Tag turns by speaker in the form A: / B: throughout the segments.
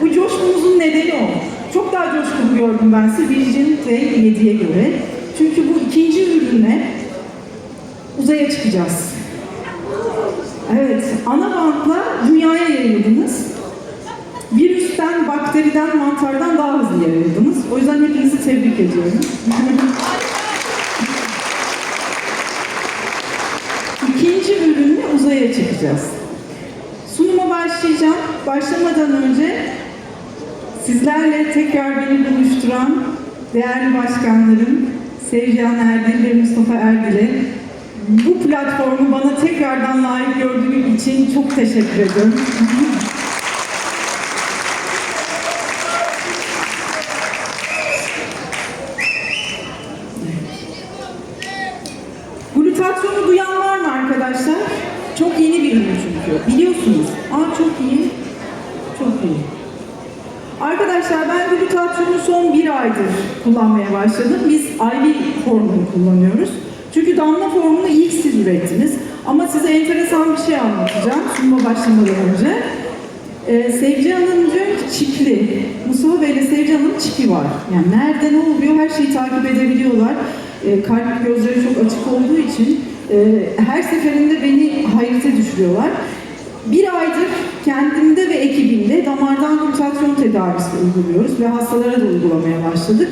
A: Bu coşkumuzun nedeni o. Çok daha coşkulu gördüm ben sizi Virgin ve 7'ye göre. Çünkü bu ikinci ürünle uzaya çıkacağız. Evet, ana bantla dünyaya yayıldınız. Virüsten, bakteriden, mantardan daha hızlı yayıldınız. O yüzden hepinizi tebrik ediyorum. İkinci ürünle uzaya çıkacağız. Sunuma başlayacağım. Başlamadan önce sizlerle tekrar beni buluşturan değerli başkanlarım Sevcan Erdil ve Mustafa Erdil'e bu platformu bana tekrardan layık gördüğüm için çok teşekkür ediyorum. Glutatyonu duyan var mı arkadaşlar? Çok yeni bir ürün çünkü. Biliyorsunuz. Aa çok iyi. Çok iyi. Arkadaşlar ben glutatyonu son bir aydır kullanmaya başladım. Biz IV formunu kullanıyoruz. Çünkü damla formunu ilk siz ürettiniz. Ama size enteresan bir şey anlatacağım sunuma başlamadan önce. Ee, Sevci Hanım'ın çipli. Mustafa Bey ile Sevci Hanım'ın çipi var. Yani nerede ne oluyor her şeyi takip edebiliyorlar. Ee, kalp gözleri çok açık olduğu için e, her seferinde beni hayrete düşürüyorlar. Bir aydır kendimde ve ekibimde damardan glutasyon tedavisi uyguluyoruz ve hastalara da uygulamaya başladık.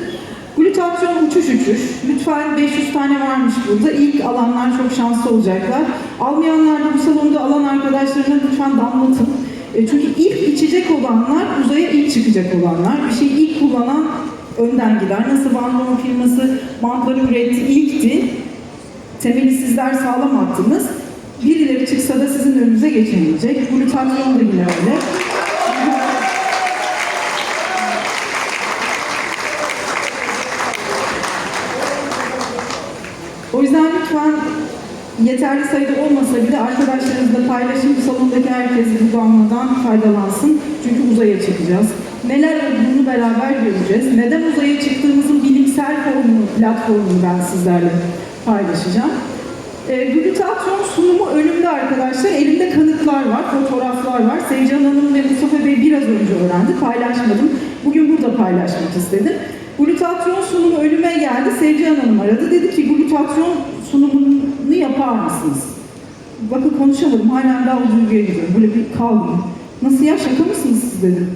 A: Glutasyon uçuş uçuş. Lütfen 500 tane varmış burada. İlk alanlar çok şanslı olacaklar. Almayanlar da bu salonda alan arkadaşlarına lütfen damlatın. E, Çünkü ilk içecek olanlar uzaya ilk çıkacak olanlar. Bir şeyi ilk kullanan önden gider. Nasıl Van Loon firması bantları üretti ilkti. Temeli sizler sağlam attınız. Birileri çıksa da sizin önünüze geçemeyecek. Glutatyon da yine öyle. O yüzden lütfen yeterli sayıda olmasa bile arkadaşlarınızla paylaşın. Bu salondaki herkes bu damladan faydalansın. Çünkü uzaya çıkacağız. Neler olduğunu beraber göreceğiz. Neden uzaya çıktığımızın bilimsel formunu, platformunu ben sizlerle paylaşacağım. E, sunumu önümde arkadaşlar. Elimde kanıtlar var, fotoğraflar var. Sevcan Hanım ve Mustafa Bey biraz önce öğrendi. Paylaşmadım. Bugün burada paylaşmak istedim. Glutatyon sunumu önüme geldi. Sevcan Hanım aradı. Dedi ki glutatyon sunumunu yapar mısınız? Bakın konuşamadım. Halen daha duyguya gidiyorum. Böyle bir kaldım. Nasıl ya şaka mısınız siz dedim.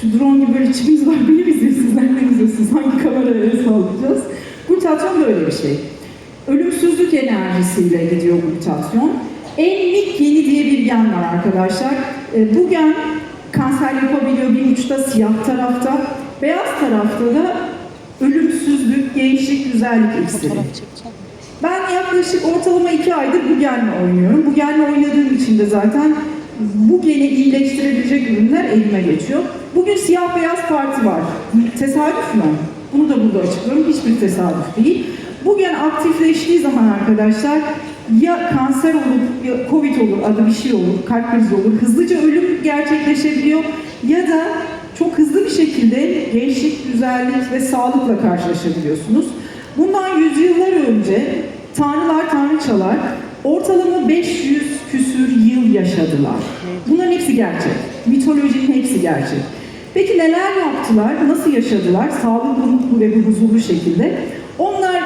A: Şu drone gibi böyle çipimiz var. Beni mi izliyorsunuz? Nereden izliyorsunuz? Hangi kameraya sallayacağız? Glutatyon böyle bir şey. Ölümsüzlük enerjisiyle gidiyor glutasyon. En-MYC geni diye bir gen var arkadaşlar. E, bu gen kanser yapabiliyor bir uçta siyah tarafta. Beyaz tarafta da ölümsüzlük, gençlik, güzellik iksiri. Ben yaklaşık ortalama iki aydır bu genle oynuyorum. Bu genle oynadığım için de zaten bu geni iyileştirebilecek ürünler elime geçiyor. Bugün siyah beyaz parti var. Tesadüf mü? Bunu da burada açıklıyorum. Hiçbir tesadüf değil. Bu gen aktifleştiği zaman arkadaşlar ya kanser olur, ya covid olur, adı bir şey olur, kalp krizi olur, hızlıca ölüm gerçekleşebiliyor ya da çok hızlı bir şekilde gençlik, güzellik ve sağlıkla karşılaşabiliyorsunuz. Bundan yüzyıllar önce tanrılar, tanrıçalar ortalama 500 küsür yıl yaşadılar. Bunların hepsi gerçek. Mitolojinin hepsi gerçek. Peki neler yaptılar? Nasıl yaşadılar? Sağlıklı, mutlu ve huzurlu şekilde.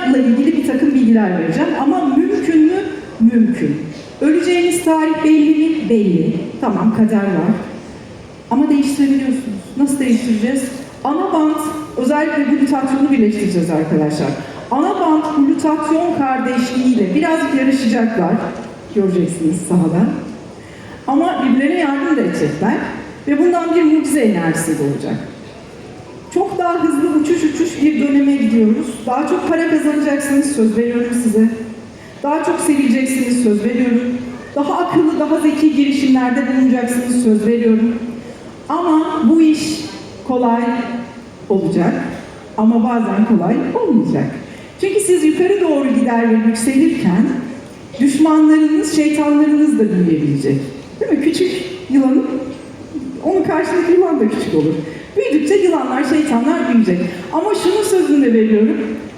A: Onlarla ilgili bir takım bilgiler vereceğim. Ama mümkün mü? Mümkün. Öleceğiniz tarih belli mi? Belli. Tamam kader var. Ama değiştirebiliyorsunuz. Nasıl değiştireceğiz? Ana bant, özellikle glutatyonu birleştireceğiz arkadaşlar. Ana bant glutatyon kardeşliğiyle birazcık yarışacaklar. Göreceksiniz sahada. Ama birbirlerine yardım edecekler. Ve bundan bir mucize enerjisi doğacak. Çok daha hızlı uçuş uçuş bir döneme gidiyoruz. Daha çok para kazanacaksınız söz veriyorum size. Daha çok sevileceksiniz söz veriyorum. Daha akıllı, daha zeki girişimlerde bulunacaksınız söz veriyorum. Ama bu iş kolay olacak ama bazen kolay olmayacak. Çünkü siz yukarı doğru gider ve yükselirken düşmanlarınız, şeytanlarınız da büyüyebilecek. Değil mi? Küçük yılanın, onun karşısındaki yılan da küçük olur. Büyüdükçe yılanlar, şeytanlar büyüyecek. Ama şunun sözünü de veriyorum.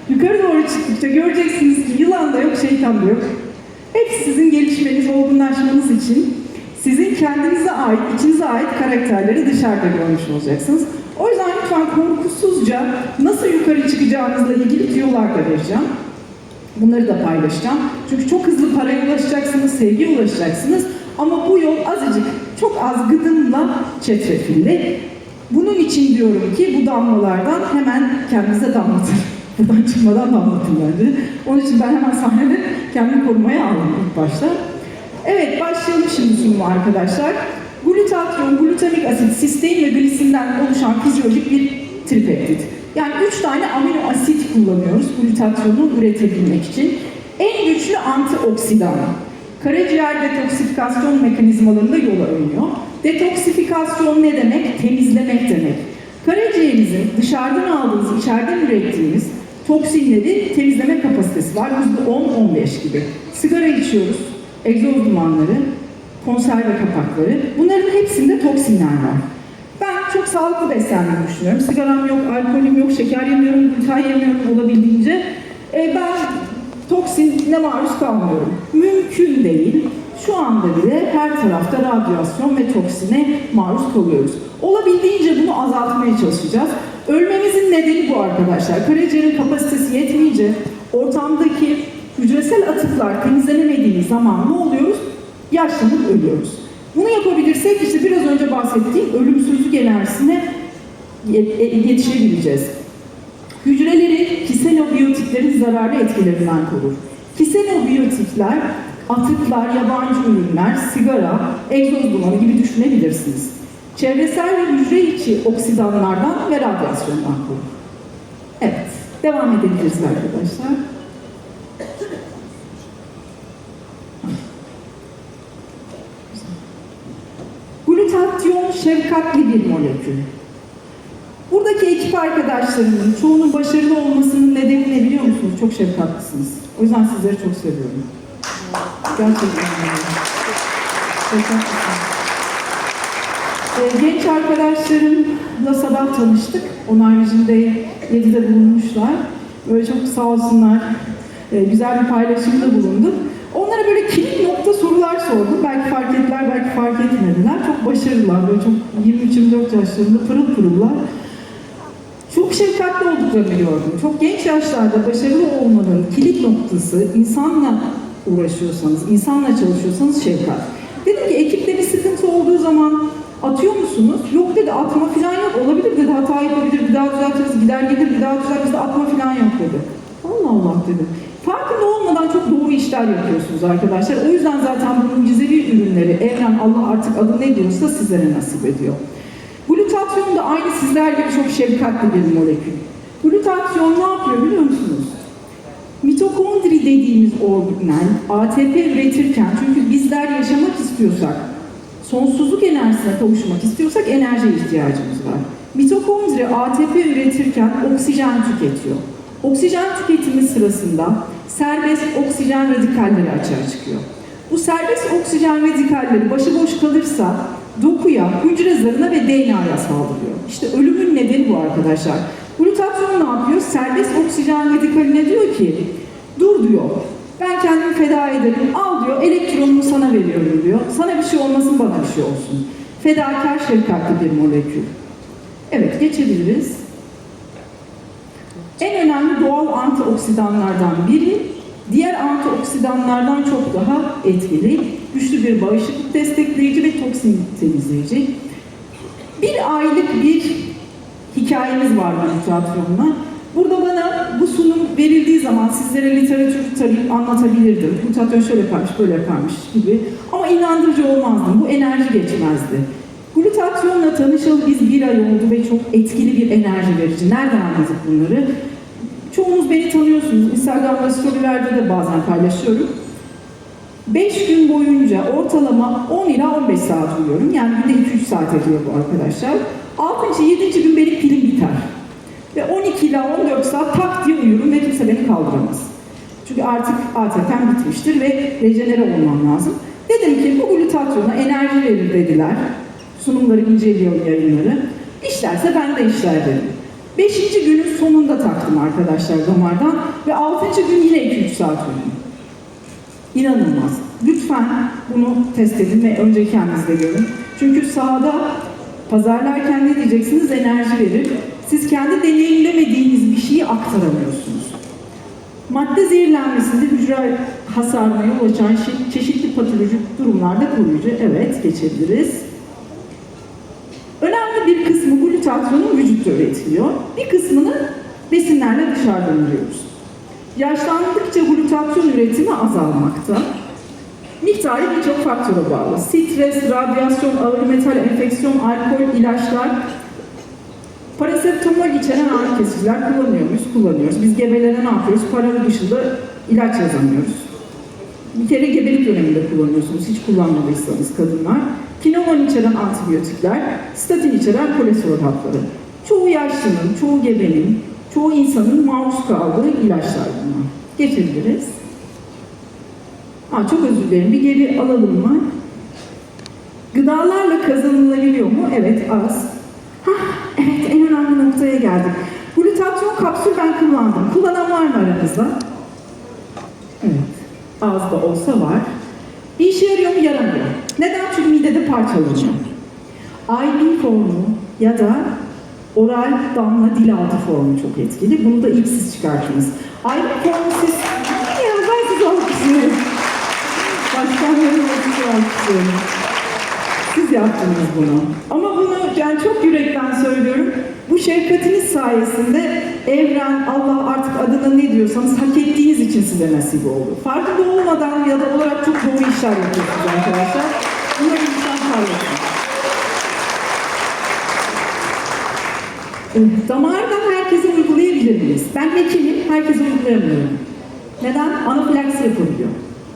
A: Yukarı doğru çıktıkça göreceksiniz ki yılan da yok, şeytan da yok. Hepsi sizin gelişmeniz, olgunlaşmanız için, sizin kendinize ait, içinize ait karakterleri dışarıda görmüş olacaksınız. O yüzden lütfen korkusuzca nasıl yukarı çıkacağınızla ilgili tüyolar da vereceğim. Bunları da paylaşacağım. Çünkü çok hızlı paraya ulaşacaksınız, sevgiye ulaşacaksınız. Ama bu yol azıcık, çok az gıdımla çetrefilli. Bunun için diyorum ki bu damlalardan hemen kendinize damlatın. Buradan çıkmadan damlatın bence. Onun için ben hemen sahnede kendimi korumaya aldım ilk başta. Evet, başlayalım şimdi sunuma arkadaşlar. Glutatyon, glutamik asit, sistein ve glisinden oluşan fizyolojik bir tripeptit. Yani üç tane amino asit kullanıyoruz glutatyonu üretebilmek için. En güçlü antioksidan. Karaciğer detoksifikasyon mekanizmalarında yol oynuyor. Detoksifikasyon ne demek? Temizlemek demek. Karaciğerinizin dışarıdan aldığınız, içeriden ürettiğiniz toksinleri temizleme kapasitesi var. %10-15 gibi. Sigara içiyoruz, egzoz dumanları, konserve kapakları. Bunların hepsinde toksinler var. Ben çok sağlıklı beslenmeyi düşünüyorum. Sigaram yok, alkolüm yok, şeker yemiyorum, gluten yemiyorum olabildiğince. E, ben toksinle maruz kalmıyorum. Mümkün değil. Şu anda bile her tarafta radyasyon ve toksine maruz kalıyoruz. Olabildiğince bunu azaltmaya çalışacağız. Ölmemizin nedeni bu arkadaşlar. Karaciğerin kapasitesi yetmeyince ortamdaki hücresel atıklar temizlenemediği zaman ne oluyoruz? Yaşlanıp ölüyoruz. Bunu yapabilirsek işte biraz önce bahsettiğim ölümsüzlük enerjisine e- yetişebileceğiz. Hücreleri kisenobiyotiklerin zararlı etkilerinden korur. Kisenobiyotikler, atıklar, yabancı ürünler, sigara, egzoz dumanı gibi düşünebilirsiniz. Çevresel ve hücre içi oksidanlardan ve radyasyondan korur. Evet, devam edebiliriz arkadaşlar. Glutatyon şefkatli bir molekül. Buradaki ekip arkadaşlarımın çoğunun başarılı olmasının nedeni ne biliyor musunuz? Çok şefkatlisiniz. O yüzden sizleri çok seviyorum. Gerçekten öyle. Şefkatlisiniz. Ee, genç arkadaşlarımla sabah tanıştık. Onlar Vision'de 7'de bulunmuşlar. Böyle çok sağ olsunlar. Ee, güzel bir paylaşımda bulunduk. Onlara böyle kilit nokta sorular sordum. Belki fark ettiler, belki fark etmediler. Çok başarılılar. Böyle çok 23-24 yaşlarında pırıl pırıllar. Çok şefkatli olduklarını gördüm. Çok genç yaşlarda başarılı olmanın kilit noktası insanla uğraşıyorsanız, insanla çalışıyorsanız şefkat. Dedim ki ekipte bir sıkıntı olduğu zaman atıyor musunuz? Yok dedi atma falan yok. Olabilir dedi hata yapabilir, bir daha düzeltiriz, gider gelir, bir daha düzelt, bizde atma falan yok dedi. Allah Allah dedim. Farkında olmadan çok doğru işler yapıyorsunuz arkadaşlar. O yüzden zaten bu mucizevi ürünleri evren Allah artık adı ne diyorsa sizlere nasip ediyor. Glutatyon da aynı sizler gibi çok şefkatli bir molekül. Glutatyon ne yapıyor biliyor musunuz? Mitokondri dediğimiz organel ATP üretirken çünkü bizler yaşamak istiyorsak, sonsuzluk enerjisine kavuşmak istiyorsak enerji ihtiyacımız var. Mitokondri ATP üretirken oksijen tüketiyor. Oksijen tüketimi sırasında serbest oksijen radikalleri açığa çıkıyor. Bu serbest oksijen radikalleri başıboş kalırsa dokuya, hücre zarına ve DNA'ya saldırıyor. İşte ölümün nedeni bu arkadaşlar. Glutatyon ne yapıyor? Serbest oksijen radikaline diyor ki, dur diyor, ben kendimi feda ederim, al diyor, elektronumu sana veriyorum diyor. Sana bir şey olmasın, bana bir şey olsun. Fedakar şefkatli bir molekül. Evet, geçebiliriz. En önemli doğal antioksidanlardan biri, diğer antioksidanlardan çok daha etkili, güçlü bir bağışıklık destekleyici ve toksin temizleyici. Bir aylık bir hikayemiz var glutatyonla. Burada bana bu sunum verildiği zaman sizlere literatürü tarayıp anlatabilirdim. Glutatyon şöyle yaparmış, böyle yaparmış gibi. Ama inandırıcı olmazdı. Bu enerji geçmezdi. Glutatyonla tanışalı biz bir ay oldu ve çok etkili bir enerji verici. Nereden anladık bunları? Çoğunuz beni tanıyorsunuz. Instagram'da storylerde de bazen paylaşıyorum. 5 gün boyunca ortalama 10 ila 15 saat uyuyorum. Yani günde 2-3 saat ediyor bu arkadaşlar. 6. 7. gün benim pilim biter. Ve 12 ila 14 saat tak diye uyurum ve kimse beni kaldıramaz. Çünkü artık ATP'm bitmiştir ve rejenere olmam lazım. Dedim ki bu glutatyona enerji verir dediler. Sunumları inceliyorum yayınları. İşlerse ben de işler dedim. Beşinci günün sonunda taktım arkadaşlar damardan ve altıncı gün yine 2-3 saat uyudum. İnanılmaz. Lütfen bunu test edin ve önce kendinizde görün. Çünkü sahada pazarlarken ne diyeceksiniz? Enerji verir. Siz kendi deneyimlemediğiniz bir şeyi aktaramıyorsunuz. Madde zehirlenmesinde hücre hasarına yol açan çeşitli patolojik durumlarda koruyucu. Evet, geçebiliriz. Önemli bir kısmı glutatyonun vücutta üretiliyor. Bir kısmını besinlerle dışarıdan alıyoruz. Yaşlandıkça glutatyon üretimi azalmakta. Miktarı birçok faktöre bağlı. Stres, radyasyon, ağır metal, enfeksiyon, alkol, ilaçlar, Parasetamol içeren ağrı kesiciler kullanıyor muyuz? Kullanıyoruz. Biz gebelere ne yapıyoruz? Para dışında ilaç yazamıyoruz. Bir kere gebelik döneminde kullanıyorsunuz. Hiç kullanmadıysanız kadınlar. Kinolon içeren antibiyotikler, statin içeren kolesterol hapları. Çoğu yaşlının, çoğu gebenin, çoğu insanın maruz kaldığı ilaçlar bunlar. Geçebiliriz. Aa, çok özür dilerim. Bir geri alalım mı? Gıdalarla kazanılabiliyor mu? Evet, az. Hah, evet, en önemli noktaya geldik. Glutatyon kapsül ben kullandım. Kullanan var mı aranızda? Evet, az da olsa var. Bir işe yarıyor mu? Yaramıyor. Neden? Çünkü midede parçalanıyor. IV formu ya da oral damla dil altı formu çok etkili. Bunu da ilk siz çıkartınız. IV formu siz... Ya ben sizi alkışlıyorum. Başkanlarım sizi alkışlıyorum. Siz yaptınız bunu. Ama bunu yani çok yürekten söylüyorum. Bu şefkatiniz sayesinde evren, Allah artık adına ne diyorsanız hak ettiğiniz için size nasip oldu. Farkında olmadan ya da olarak çok doğru işler yapıyorsunuz arkadaşlar. Bunları insan parlasın. Evet, Damardan herkese uygulayabilir miyiz? Ben hekimim, herkese uygulayamıyorum. Neden? Anafilaksi yapabiliyor.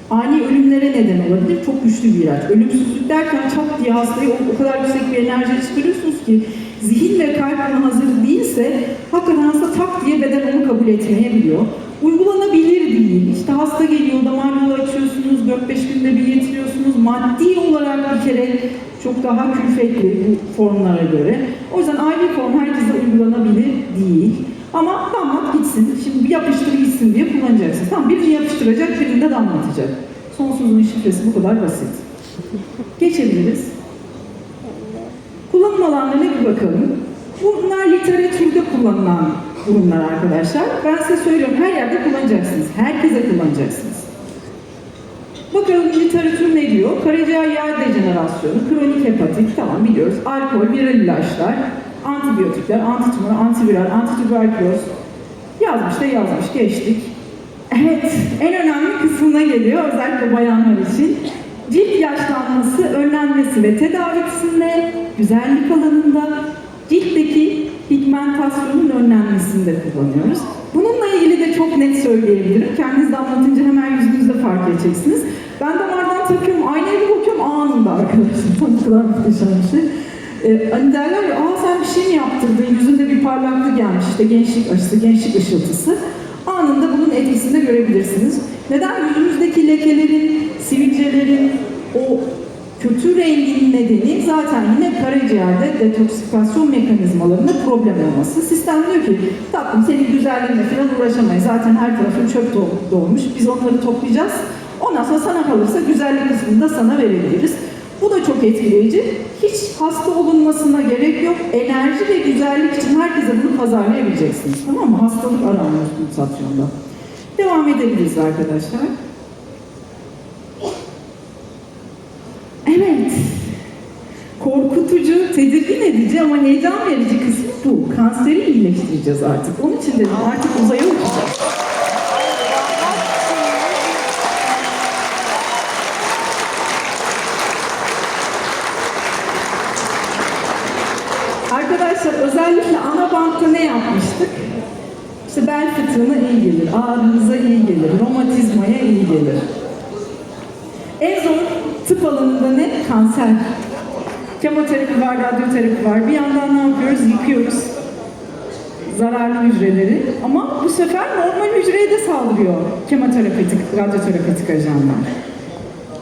A: Ani ölümlere neden olabilir. Çok güçlü bir ilaç. Ölümsüzlük derken çat diye hastayı o, o kadar yüksek bir enerji çıkarıyorsunuz ki zihin ve kalp buna hazır değilse hakikaten hasta tak diye beden onu kabul etmeyebiliyor. Uygulanabilir değil. İşte hasta geliyor, damar yolu açıyorsunuz, 4-5 günde bir getiriyorsunuz. Maddi kere çok daha külfetli bu formlara göre. O yüzden IV form herkese uygulanabilir değil. Ama damlat gitsin. Şimdi bir yapıştır gitsin diye kullanacaksın. Tamam birini yapıştıracak, birini de damlatacak. Sonsuzluğun şifresi bu kadar basit. Geçebiliriz. Kullanım alanlarına bir bakalım. Bunlar literatürde kullanılan durumlar arkadaşlar. Ben size söylüyorum her yerde kullanacaksınız. Herkese kullanacaksınız. Bakalım literatür ne diyor? Karaciğer yağ dejenerasyonu, kronik hepatit, tamam biliyoruz. Alkol, viral ilaçlar, antibiyotikler, antitümör, antiviral, antitüberküloz. Yazmış da yazmış, geçtik. Evet, en önemli kısmına geliyor özellikle bayanlar için. Cilt yaşlanması, önlenmesi ve tedavisinde, güzellik alanında, ciltteki pigmentasyonun önlenmesinde kullanıyoruz. Bununla ilgili de çok net söyleyebilirim. Kendiniz de anlatınca hemen yüzünüzde fark edeceksiniz. Ben damardan takıyorum, aynaya bir bakıyorum kadar muhteşem bir şey. Ee, hani derler ya, aa sen bir şey mi yaptırdın, yüzünde bir parlaklık gelmiş, işte gençlik aşısı, gençlik ışıltısı. Anında bunun etkisini de görebilirsiniz. Neden? Yüzünüzdeki lekelerin, sivilcelerin, o kötü rengin nedeni zaten yine karaciğerde detoksifikasyon mekanizmalarında problem olması. Sistem diyor ki, tatlım senin güzelliğine falan uğraşamayız. Zaten her tarafın çöp dol- dolmuş. Biz onları toplayacağız. Ondan sonra sana kalırsa güzellik kısmını da sana verebiliriz. Bu da çok etkileyici. Hiç hasta olunmasına gerek yok. Enerji ve güzellik için herkese bunu pazarlayabileceksiniz. Tamam mı? Hastalık aranmıyor mutasyonda. Devam edebiliriz arkadaşlar. Evet. Korkutucu, tedirgin edici ama heyecan verici kısmı bu. Kanseri iyileştireceğiz artık. Onun için dedim artık uzaya uçacağız. Arkadaşlar özellikle ana bantta ne yapmıştık? İşte bel fıtığına iyi gelir, ağrınıza iyi gelir, romatizmaya iyi gelir. En zor tıp alanında ne? Kanser. Kemoterapi var, radyoterapi var. Bir yandan ne yapıyoruz? Yıkıyoruz zararlı hücreleri. Ama bu sefer normal hücreye de saldırıyor kemoterapetik, radyoterapetik ajanlar.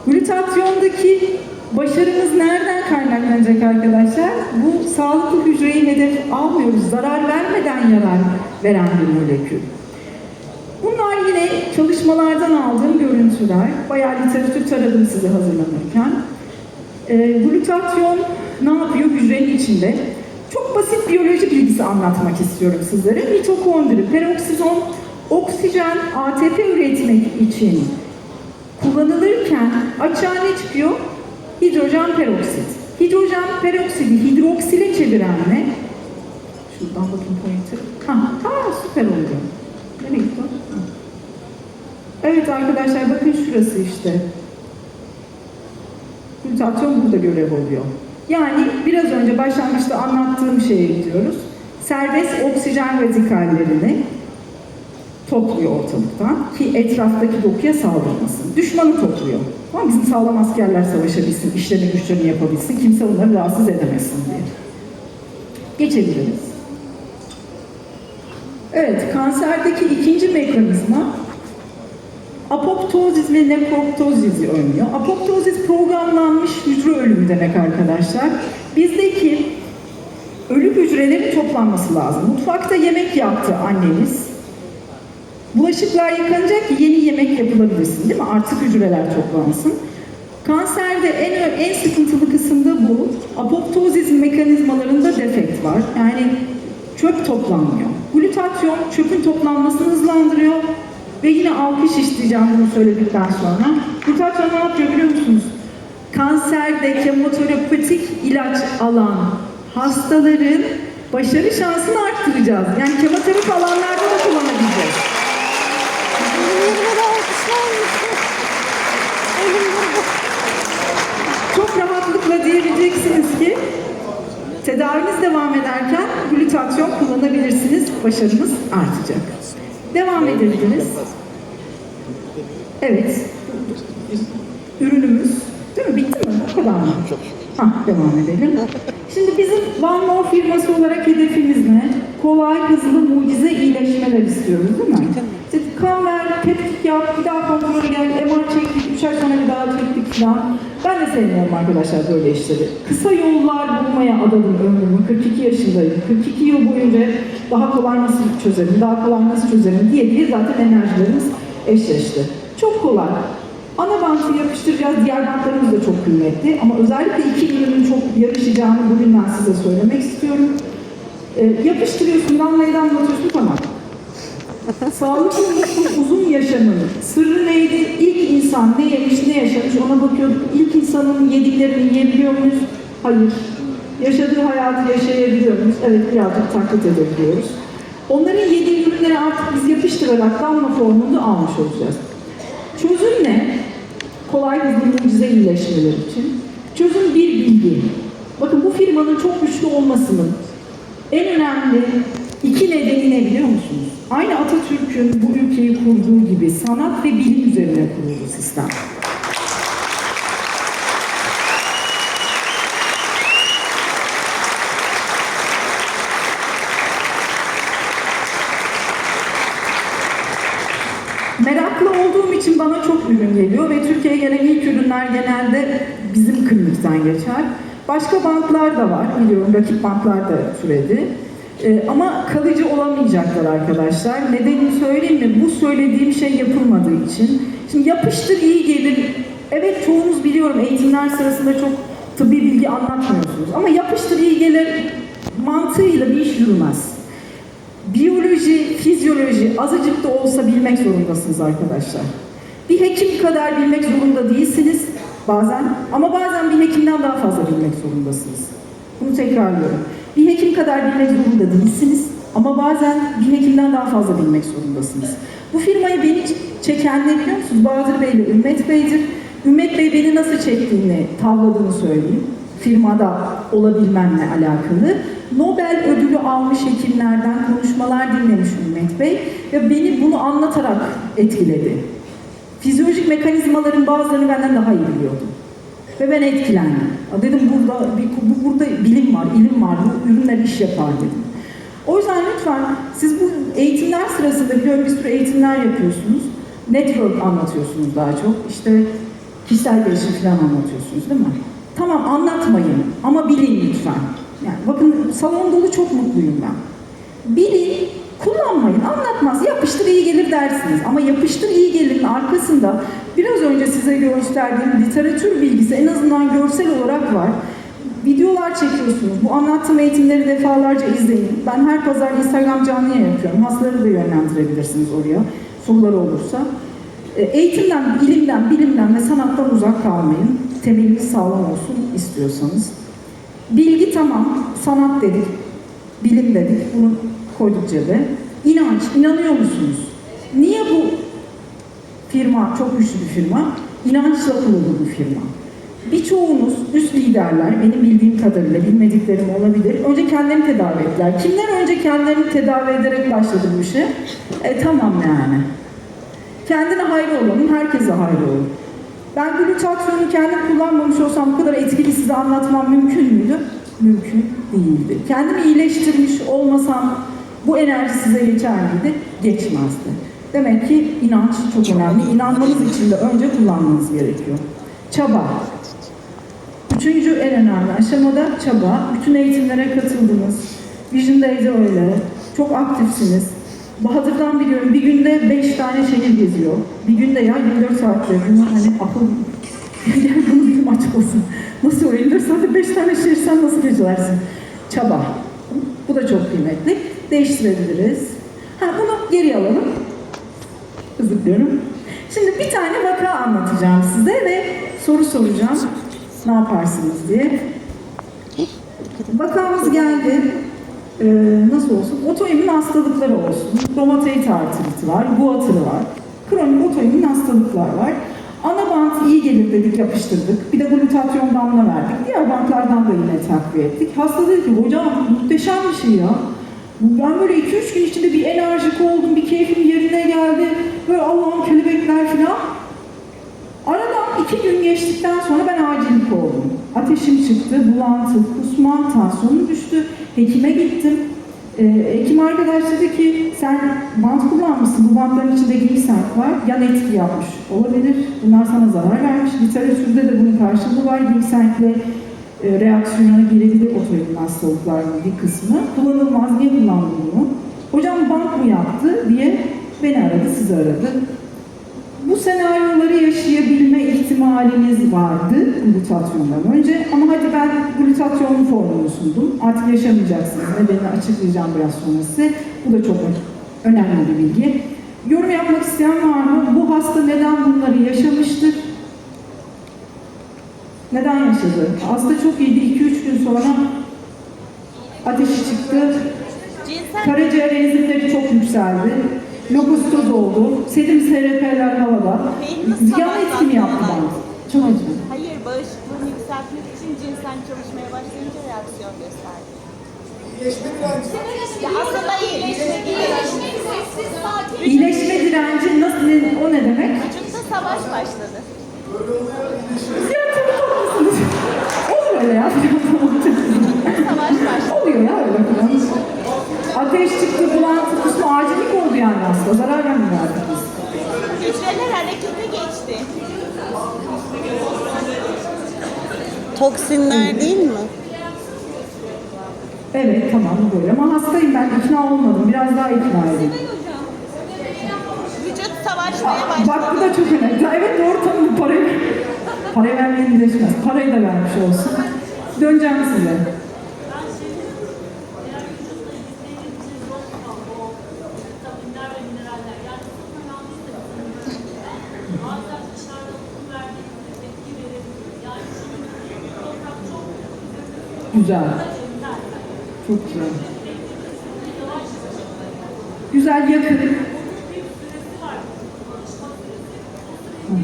A: Glutatyondaki başarımız nereden kaynaklanacak arkadaşlar? Bu sağlıklı hücreyi hedef almıyoruz. Zarar vermeden yarar veren bir molekül. Bunlar yine çalışmalardan aldığım görüntüler, bayağı literatür taradım size hazırlanırken. E, glutatyon ne yapıyor hücrenin içinde? Çok basit biyoloji bilgisi anlatmak istiyorum sizlere. Mitokondri, peroksizom, oksijen, ATP üretmek için kullanılırken açığa ne çıkıyor? Hidrojen peroksit. Hidrojen peroksidi hidroksile çeviren ne? Şuradan bakayım pointer. Ha, ha süper oldu. Nereye gitti. Evet arkadaşlar bakın şurası işte. Glutatyon burada görev oluyor. Yani biraz önce başlangıçta anlattığım şeye gidiyoruz. Serbest oksijen radikallerini topluyor ortalıktan ki etraftaki dokuya saldırmasın. Düşmanı topluyor. Ama bizim sağlam askerler savaşabilsin, işlerini güçlerini yapabilsin, kimse onları rahatsız edemesin diye. Geçebiliriz. Evet, kanserdeki ikinci mekanizma apoptozis ve neproptozisi önlüyor. Apoptozis programlanmış hücre ölümü demek arkadaşlar. Bizdeki ölü hücrelerin toplanması lazım. Mutfakta yemek yaptı anneniz. Bulaşıklar yıkanacak ki yeni yemek yapılabilirsin değil mi? Artık hücreler toplansın. Kanserde en, en sıkıntılı kısım da bu. Apoptozis mekanizmalarında defekt var. Yani çöp toplanmıyor. Glutatyon çöpün toplanmasını hızlandırıyor. Ve yine alkış isteyeceğim bunu söyledikten sonra. Glutatyon ne yapıyor biliyor musunuz? Kanserde kemoterapetik ilaç alan hastaların başarı şansını arttıracağız. Yani kemoterapi alanlarda da kullanabileceğiz. Çok rahatlıkla diyebileceksiniz ki tedaviniz devam ederken glutatyon kullanabilirsiniz. Başarınız artacak. Devam edebiliriz. Evet. Ürünümüz değil mi? Bitti mi? O kadar mı? Hah, devam edelim. Şimdi bizim One More firması olarak hedefimiz ne? Kolay, hızlı, mucize iyileşmeler istiyoruz değil mi? Kan ver, tetkik yap, bir daha kontrol gel, MR çektik, üç ay sonra bir daha çektik falan. Ben de sevmiyorum arkadaşlar böyle işleri. Kısa yollar bulmaya adadım ömrümü. 42 yaşındayım. 42 yıl boyunca daha kolay nasıl çözerim, daha kolay nasıl çözerim diye diye zaten enerjilerimiz eşleşti. Çok kolay. Ana bantı yapıştıracağız. Diğer bantlarımız da çok kıymetli. Ama özellikle iki ürünün çok yarışacağını bugün ben size söylemek istiyorum. Ee, yapıştırıyorsun, damlayı damlatıyorsun tamam. Sağlıklı, uzun yaşamın sırrı neydi? İlk insan ne yemiş, ne yaşamış ona bakıyorduk. İlk insanın yediklerini yiyebiliyor muyuz? Hayır. Yaşadığı hayatı yaşayabiliyor muyuz? Evet, birazcık taklit edebiliyoruz. Onların yediği ürünleri artık biz yapıştırarak damla formunda almış olacağız. Çözüm ne? Kolay hızlı mucize iyileşmeler için. Çözüm bir bilgi. Bakın bu firmanın çok güçlü olmasının en önemli iki nedeni ne biliyor musunuz? Aynı Atatürk'ün bu ülkeyi kurduğu gibi sanat ve bilim üzerine kuruldu sistem. Meraklı olduğum için bana çok ürün geliyor ve Türkiye'ye gelen ilk ürünler genelde bizim klinikten geçer. Başka banklar da var, biliyorum rakip banklar da türedi. Ee, ama kalıcı olamayacaklar arkadaşlar. Nedenini söyleyeyim mi? Bu söylediğim şey yapılmadığı için. Şimdi yapıştır iyi gelir. Evet çoğunuz biliyorum eğitimler sırasında çok tıbbi bilgi anlatmıyorsunuz. Ama yapıştır iyi gelir mantığıyla bir iş yürümez. Biyoloji, fizyoloji azıcık da olsa bilmek zorundasınız arkadaşlar. Bir hekim kadar bilmek zorunda değilsiniz bazen ama bazen bir hekimden daha fazla bilmek zorundasınız. Bunu tekrarlıyorum. Bir hekim kadar bilmek zorunda değilsiniz ama bazen bir hekimden daha fazla bilmek zorundasınız. Bu firmayı beni çeken ne biliyor musunuz? Bahadır Bey ile Ümmet Bey'dir. Ümmet Bey beni nasıl çektiğini, tavladığını söyleyeyim. Firmada olabilmemle alakalı. Nobel ödülü almış hekimlerden konuşmalar dinlemiş Ümmet Bey ve beni bunu anlatarak etkiledi. Fizyolojik mekanizmaların bazılarını benden daha iyi biliyordu. Ve ben etkilendim. Dedim burada bir, bu, burada bilim var, ilim var, bu ürünler iş yapar dedim. O yüzden lütfen siz bu eğitimler sırasında biliyorum bir sürü eğitimler yapıyorsunuz. Network anlatıyorsunuz daha çok. İşte kişisel gelişim falan anlatıyorsunuz değil mi? Tamam anlatmayın ama bilin lütfen. Yani bakın salon dolu çok mutluyum ben. Bilin, kullanmayın, anlatmaz, yapış yapıştır iyi gelir dersiniz. Ama yapıştır iyi gelirin arkasında biraz önce size gösterdiğim literatür bilgisi en azından görsel olarak var. Videolar çekiyorsunuz. Bu anlattığım eğitimleri defalarca izleyin. Ben her pazar Instagram canlı yayın yapıyorum. Hastaları da yönlendirebilirsiniz oraya. Soruları olursa. E, Eğitimden, ilimden, bilimden ve sanattan uzak kalmayın. Temeliniz sağlam olsun istiyorsanız. Bilgi tamam, sanat dedik, bilim dedik, bunu koyduk cebe. İnanç, inanıyor musunuz? Niye bu firma çok güçlü bir firma? İnançla kuruldu bu firma. Birçoğunuz üst liderler, benim bildiğim kadarıyla bilmediklerim olabilir. Önce kendilerini tedavi ettiler. Kimler önce kendilerini tedavi ederek başladı bu işe? E tamam yani. Kendine hayır olalım, herkese hayır olun. Ben glutatyonu kendim kullanmamış olsam bu kadar etkili size anlatmam mümkün müydü? Mümkün değildi. Kendimi iyileştirmiş olmasam bu enerji size geçer miydi? Geçmezdi. Demek ki inanç çok önemli. İnanmanız için de önce kullanmanız gerekiyor. Çaba. Üçüncü en önemli aşamada çaba. Bütün eğitimlere katıldınız. Vision Day'de öyle. Çok aktifsiniz. Bahadır'dan biliyorum bir günde beş tane şehir geziyor. Bir günde ya 24 saatte. Bunu hani akıl bunu bilim açık olsun. Nasıl o 24 saatte 5 tane şehir sen nasıl geçersin? Çaba. Bu da çok kıymetli. Değiştirebiliriz. Ha bunu geri alalım. Özür diliyorum. Şimdi bir tane vaka anlatacağım size ve soru soracağım. Ne yaparsınız diye. Vakamız geldi. Ee, nasıl olsun? Otoimmün hastalıkları olsun. Romatoid artriti var, guatırı var. Kronik otoimmün hastalıklar var. Ana bant iyi gelir dedik, yapıştırdık. Bir de glutatyon damla verdik. Diğer bantlardan da yine takviye ettik. Hasta dedi ki, hocam muhteşem bir şey ya. Ben böyle 2-3 gün içinde bir enerjik oldum, bir keyfim yerine geldi. Böyle Allah'ım kelebekler falan. Aradan iki gün geçtikten sonra ben acillik oldum. Ateşim çıktı, bulantı, kusma, tansiyonum düştü. Hekime gittim. Ee, hekim arkadaş dedi ki sen bant kullanmışsın, bu bantların içinde ginseng var, yan etki yapmış olabilir. Bunlar sana zarar vermiş. Literatürde de bunun karşılığı var. Ginsengle e, reaksiyona girebilir otoimmün hastalıklarının bir kısmı. Kullanılmaz, niye kullandın bunu? Hocam bant mı yaptı diye beni aradı, sizi aradı. Bu senaryoları yaşayabilme ihtimaliniz vardı glutatyondan önce ama hadi ben glutatyonlu formunu sundum. Artık yaşamayacaksınız. Nedenini açıklayacağım biraz sonra size. Bu da çok önemli bir bilgi. Yorum yapmak isteyen var mı? Bu hasta neden bunları yaşamıştır? Neden yaşadı? Hasta çok iyiydi. 2-3 gün sonra ateşi çıktı. Karaciğer enzimleri çok yükseldi. Logostoz oldu. Sedim SRP'ler havada. Yan etki mi yaptı bana? Çok acı.
B: Hayır, bağışıklığını yükseltmek için cinsel çalışmaya başlayınca reaksiyon gösterdi. Ya aslında iyileşme
A: direnci nasıl, o ne demek?
B: Vücutta savaş başladı.
A: Ya tabii Olur öyle ya. Oluyor ya öyle falan. Ateş çıktı, bulantı, kusma, acillik oldu yani hasta. Zarar verdik biz?
B: Hücreler harekete geçti.
C: Toksinler değil mi?
A: Evet tamam böyle ama hastayım ben ikna olmadım. Biraz daha ikna edeyim.
B: Vücut savaşmaya
A: Bak
B: başladı.
A: bu da çok önemli. Evet doğru tanım parayı. Parayı vermeyin değişmez. Parayı da vermiş olsun. Döneceğim size. Güzel. Çok güzel. Güzel yakın. Hı hı.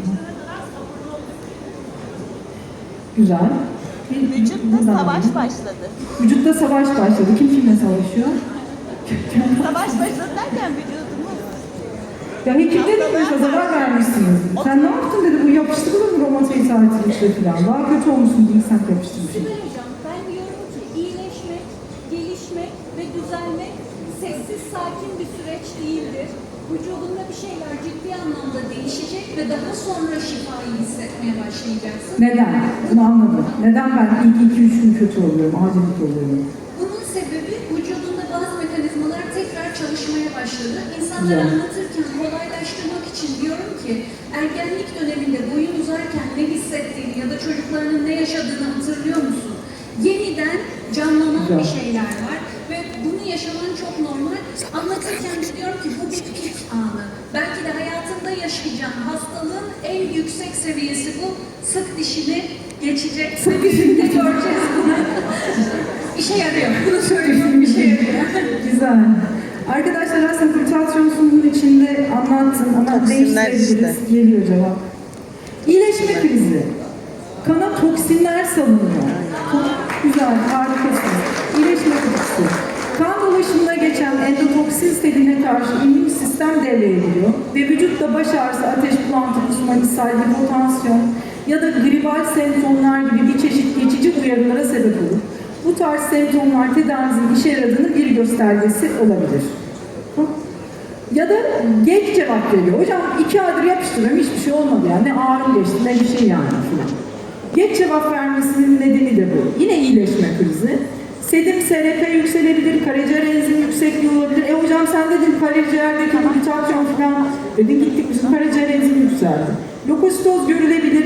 A: Güzel. Bir-
B: Vücutta
A: buradan
B: savaş
A: alayım.
B: başladı.
A: Vücutta savaş başladı. Kim kimle savaşıyor?
B: Savaş başladı derken vücudumuz
A: ya bize zarar vermişsiniz. Sen ne yaptın dedi. Bu yapıştırılır mı romatoid artritle falan. Daha kötü olmuşsun ginseng yapıştırmışsın.
D: Sibel Hocam ben diyorum ki iyileşmek, gelişmek ve düzelmek sessiz sakin bir süreç değildir. Vücudunda bir şeyler ciddi anlamda değişecek ve daha sonra şifayı hissetmeye başlayacaksın.
A: Neden? Bunu anladım. Neden ben ilk 2-3 gün kötü oluyorum, acilik oluyorum?
D: Bunun sebebi vücudunda bazı mekanizmalar tekrar çalışmaya başladı. İnsanlar
A: Güzel.
D: anlatırken diyorum ki ergenlik döneminde boyun uzarken ne hissettiğini ya da çocuklarının ne yaşadığını hatırlıyor musun? Yeniden canlanan bir şeyler var ve bunu yaşaman çok normal. Anlatırken diyorum ki bu bir pik anı. Belki de hayatında yaşayacağın hastalığın en yüksek seviyesi bu. Sık dişini geçecek. Sık dişini göreceğiz bunu. İşe yarıyor. Bunu söylüyorum işe yarıyor.
A: Güzel. Arkadaşlar aslında glutatyon sunumunun içinde anlattım ama değiştirebiliriz.
C: işte.
A: Geliyor cevap. İyileşme krizi. Kana toksinler salınıyor. Çok güzel, harikasın. İyileşme krizi. Kan dolaşımına geçen endotoksin seline karşı immün sistem devreye giriyor ve vücutta baş ağrısı, ateş, bulantı, kusma, ishal, hipotansiyon ya da gribal semptomlar gibi bir çeşit geçici uyarılara sebep olur. Bu tarz semptomlar tedavimizin işe yaradığını bir göstergesi olabilir. Ya da geç cevap veriyor. Hocam iki aydır yapıştırıyorum hiçbir şey olmadı yani. Ne ağrım geçti ne bir şey yani filan. Geç cevap vermesinin nedeni de bu. Yine iyileşme krizi. Sedim, SRP yükselebilir, karaciğer enzimi yüksekliği olabilir. E hocam sen dedin karaciğerdeki mutasyon falan. Dedin gittik bizim karaciğer enzimi yükseldi. Lokositoz görülebilir.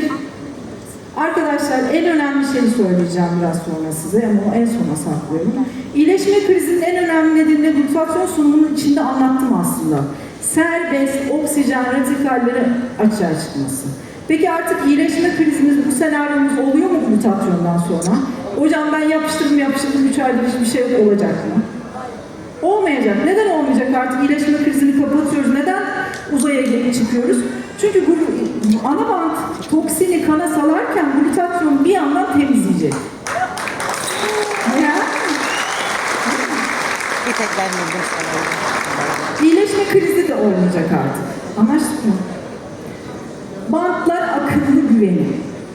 A: Arkadaşlar en önemli şeyi söyleyeceğim biraz sonra size ama onu en sona saklıyorum. İyileşme krizinin en önemli nedeni glutatyon sunumunun içinde anlattım aslında. Serbest oksijen radikalleri açığa çıkması. Peki artık iyileşme krizimiz bu senaryomuz oluyor mu glutatyondan sonra? Hocam ben yapıştırdım yapıştırdım 3 aydır hiçbir şey olacak mı? Olmayacak. Neden olmayacak artık? İyileşme krizini kapatıyoruz. Neden uzaya çıkıyoruz? Çünkü bu ana bant toksini kana salarken glutatyon bir yandan temizleyecek. Ya,
C: Bir tek ben
A: iyileşme krizi de olmayacak artık. Anlaştık mı? Bantlar akıllı güveni.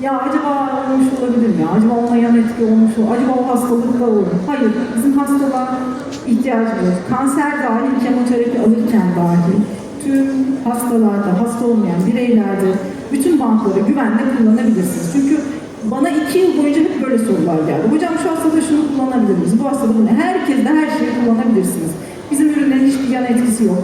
A: Ya acaba olmuş olabilir mi? Acaba ona yan etki olmuş olur. Acaba o hastalıkla olur mu? Hayır. Bizim hastalığa ihtiyacımız yok. Kanser dahil, kemoterapi alırken dahil tüm hastalarda, hasta olmayan bireylerde bütün bantları güvenle kullanabilirsiniz. Çünkü bana iki yıl boyunca hep böyle sorular geldi. Hocam şu hastada şunu kullanabilir miyiz? Bu hastada bunu. Herkes de her şeyi kullanabilirsiniz. Bizim ürünlerin hiçbir yan etkisi yok.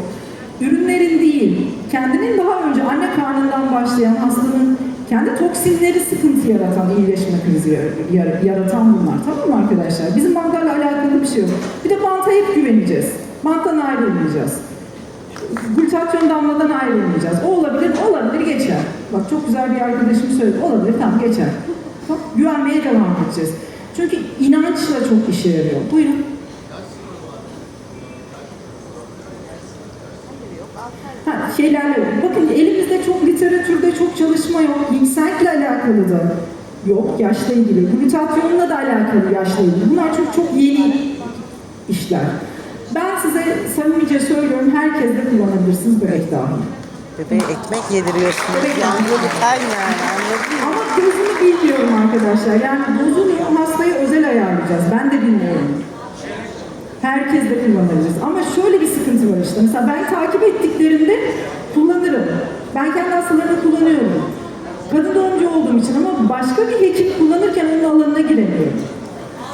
A: Ürünlerin değil, kendinin daha önce anne karnından başlayan hastanın kendi toksinleri sıkıntı yaratan, iyileşme krizi yar- yar- yaratan bunlar. Tamam mı arkadaşlar? Bizim bantlarla alakalı bir şey yok. Bir de banta hep güveneceğiz. Banttan ayrılmayacağız. Glutatyon damladan ayrılmayacağız. O olabilir, olabilir geçer. Bak çok güzel bir arkadaşım söyledi. Olabilir, tamam geçer. Bak, güvenmeye devam edeceğiz. Çünkü inançla çok işe yarıyor. Buyurun. Ha, şeylerle, bakın elimizde çok literatürde çok çalışma yok. Yükseltle alakalı da yok, yaşla ilgili. Glutatyonla da alakalı yaşla ilgili. Bunlar çok çok yeni işler. Size samimice söylüyorum, herkes de kullanabilirsiniz börek dahil.
C: Bebeğe ekmek yediriyorsunuz.
A: Bebek
C: Yani lütfen yani?
A: Ama dozunu bilmiyorum arkadaşlar. Yani dozunu hastaya özel ayarlayacağız. Ben de bilmiyorum. Herkes de kullanabiliriz. Ama şöyle bir sıkıntı var işte. Mesela ben takip ettiklerimde kullanırım. Ben kendi hastalarımda kullanıyorum. Kadın doğumcu olduğum için ama başka bir hekim kullanırken onun alanına giremiyorum.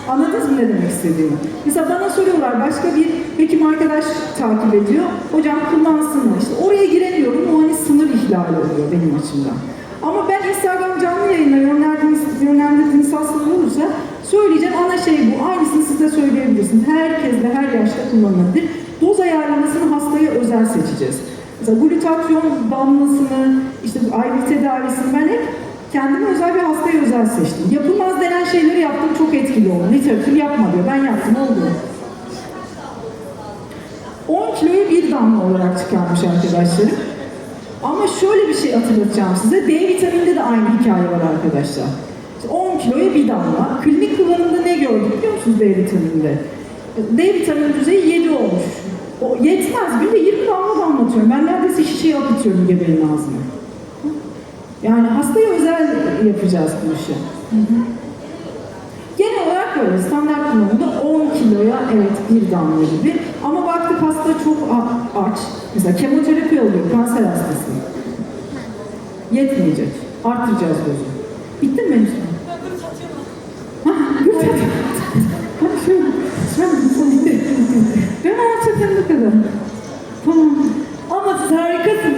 A: Anladınız mı ne demek istediğimi? Mesela bana soruyorlar başka bir hekim arkadaş takip ediyor. Hocam kullansın mı? İşte oraya giremiyorum. O hani sınır ihlali oluyor benim açımdan. Ama ben Instagram canlı yayına yönlendirdiğiniz, yönlendirdiğiniz hastalar olursa söyleyeceğim ana şey bu. Aynısını siz de söyleyebilirsiniz. Herkes de her yaşta kullanılabilir. Doz ayarlamasını hastaya özel seçeceğiz. Mesela glutatyon damlasını, işte IV tedavisini ben hep kendime özel bir hastaya özel seçtim. Yapılmaz denen şeyleri yaptım çok etkili oldu. Literatür yapma diyor. Ben yaptım oldu. 10 kiloyu bir damla olarak çıkarmış arkadaşlarım. Ama şöyle bir şey hatırlatacağım size. D vitaminde de aynı hikaye var arkadaşlar. İşte 10 kiloya bir damla. Klinik kullanımda ne gördük biliyor musunuz D vitamininde? D vitamini düzeyi 7 olmuş. O yetmez. Günde 20 damla damlatıyorum. Ben neredeyse şişeyi akıtıyorum gebeğin ağzına. Yani hastaya özel yapacağız bu işi. Hı hı. Genel olarak böyle standart kullanımda 10 kiloya evet bir damla gibi. Ama baktık hasta çok aç. Mesela kemoterapi alıyor kanser hastası. Yetmeyecek. Arttıracağız dozu. Bitti mi benim Ben anlatacağım bu kadar. Tamam. Ama siz harikasınız.